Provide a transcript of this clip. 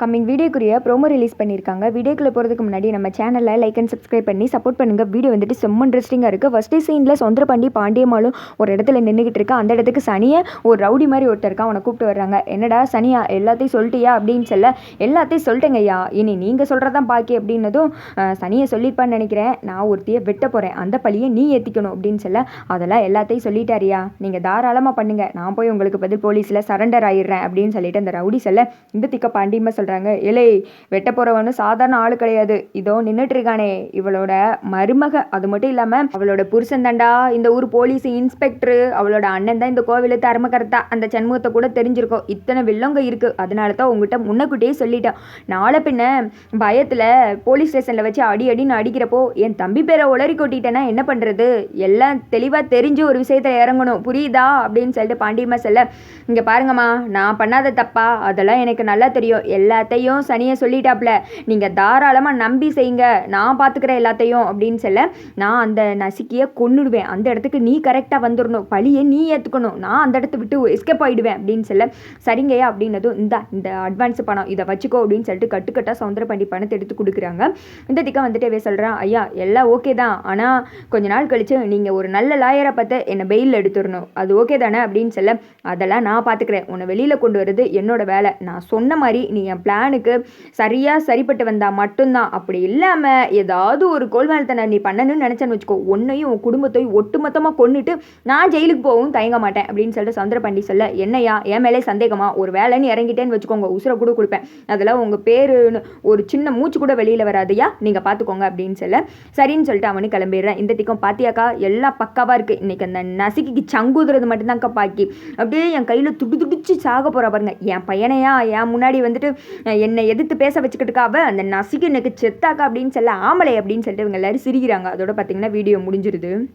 Coming வீடியோக்குரிய promo release பண்ணியிருக்காங்க. வீடியோக்குள்ளே போகிறதுக்கு முன்னாடி நம்ம சேனலில் லைக் அண்ட் சப்ஸ்கிரைப் பண்ணி சப்போர்ட் பண்ணுங்கள் வீடியோ வந்துட்டு செம்ம இன்ட்ரெஸ்டிங்காக இருக்குது ஃபஸ்ட்டு சீனில் சொந்தரபாண்டி பாண்டியம்மாளும் ஒரு இடத்துல நின்றுக்கிட்டு இருக்கா. அந்த இடத்துக்கு சனியை ஒரு ரவுடி மாதிரி ஒருத்தர் இருக்கா அவனை கூப்பிட்டு வர்றாங்க. என்னடா சனியா எல்லாத்தையும் சொல்லிட்டியா? அப்படின்னு சொல்ல எல்லாத்தையும் சொல்லிட்டேங்க ஐயா இனி நீங்கள் சொல்கிறதான் பாக்கி அப்படின்னதும் சனியை சொல்லியிருப்பான்னு நினைக்கிறேன். நான் ஒருத்தியை வெட்ட போகிறேன் அந்த பழியை நீ ஏற்றிக்கணும் அப்படின்னு சொல்ல அதெல்லாம் எல்லாத்தையும் சொல்லிட்டாரியா நீங்கள் தாராளமாக பண்ணுங்கள் நான் போய் உங்களுக்கு பதில் போலீஸில் சரண்டர் ஆயிடுறேன் அப்படின்னு சொல்லிட்டு அந்த ரவுடி சொல்ல இந்த திக்க பாண்டியம்மா சொல்கிறாங்க இலை வெட்ட போகிறவனு சாதாரண ஆள் கிடையாது. இதோ நின்றுட்டு இருக்கானே இவளோட மருமக. அது மட்டும் இல்லாமல் அவளோட புருஷன் தாண்டா இந்த ஊர் போலீஸ் இன்ஸ்பெக்டரு. அவளோட அண்ணன் தான் இந்த கோவிலுக்கு தர்மகர்த்தா. அந்த சண்முகத்தை கூட தெரிஞ்சிருக்கோம். இத்தனை வில்லங்க இருக்குது அதனால தான் உங்ககிட்ட முன்னக்கூட்டியே சொல்லிட்டேன். நாளை பின்ன பயத்தில் போலீஸ் ஸ்டேஷனில் வச்சு அடி அடின்னு அடிக்கிறப்போ என் தம்பி பேரை உளறி கொட்டிட்டேன்னா என்ன பண்ணுறது எல்லாம் தெளிவாக தெரிஞ்சு ஒரு விஷயத்தை இறங்கணும். புரியுதா? அப்படின்னு சொல்லிட்டு பாண்டியம்மா செல்ல இங்கே பாருங்கம்மா. நான் பண்ணாத தப்பா? அதெல்லாம் எனக்கு நல்லா தெரியும். எல்லாத்தையும் சனியை சொல்லிட்டாப்ல. நீங்கள் தாராளமாக நம்பி செய்யுங்க. நான் பார்த்துக்கிறேன் எல்லாத்தையும் அப்படின்னு சொல்ல நான் அந்த நசுக்கியை கொன்னுடுவேன். அந்த இடத்துக்கு நீ கரெக்டாக வந்துடணும் பழியை நீ ஏற்றுக்கணும் நான் அந்த இடத்த விட்டு எஸ்கேப் ஆகிடுவேன் அப்படின்னு சொல்ல சரிங்கய்யா அப்படின்னதும் இந்த இந்த அட்வான்ஸ் பணம் இதை வச்சுக்கோ அப்படின்னு சொல்லிட்டு கட்டுக்கட்டாக சவுந்தரபாண்டி பணத்தை எடுத்து கொடுக்குறாங்க. இந்த திக்கா வந்துட்டு வே சொல்கிறான் ஐயா எல்லாம் ஓகே தான். ஆனால் கொஞ்ச நாள் கழிச்சு நீங்கள் ஒரு நல்ல லாயரை பார்த்து என்னை பெயில் எடுத்துடணும். அது ஓகே தானே? அப்படின்னு சொல்ல அதெல்லாம் நான் பார்த்துக்கிறேன் உன்னை வெளியில் கொண்டு வர்றது என்னோட வேலை. நான் சொன்ன மாதிரி நீ என் பிளானுக்கு சரியாக சரிப்பட்டு வந்தால் மட்டும்தான். அப்படி இல்லாமல் ஏதாவது ஒரு கோல்வாழ்த்தனை நீ பண்ணணும்னு நினச்சேன்னு வச்சுக்கோ உன்னையும் உன் குடும்பத்தையும் ஒட்டுமொத்தமாக கொண்டுட்டு நான் ஜெயிலுக்கு போகவும் தயங்க மாட்டேன் அப்படின்னு சொல்லிட்டு சந்திரபாண்டி சொல்ல என்னையா என் மேலே சந்தேகமா? ஒரு வேலைன்னு இறங்கிட்டேன்னு வச்சுக்கோங்க உசுரை கூட கொடுப்பேன். அதெல்லாம் உங்கள் பேருன்னு ஒரு சின்ன மூச்சு கூட வெளியில் வராதையா நீங்கள் பார்த்துக்கோங்க அப்படின்னு சொல்ல சரின்னு சொல்லிட்டு அவனு கிளம்பிடுறேன். இந்த திக்கம் பாத்தியாக்கா? எல்லாம் பக்காவாக இருக்குது இன்றைக்கி அந்த நசுக்கிக்கு சங்குதுறது மட்டும்தான்க்கா பாக்கி. அப்படியே என் கையில் துடு துடிச்சு சாக போகிறா பாருங்க. என் பையனையா என் முன்னாடி வந்துட்டு என்னை எதிர்த்து பேச வச்சுக்கிட்டுக்காவ அந்த நசுக்கு எனக்கு செத்தாக்கா அப்படின்னு சொல்ல ஆமலை அப்படின்னு சொல்லிட்டு இவங்க எல்லோரும் சிரிக்கிறாங்க. அதோட பார்த்தீங்கன்னா வீடியோ முடிஞ்சிருது.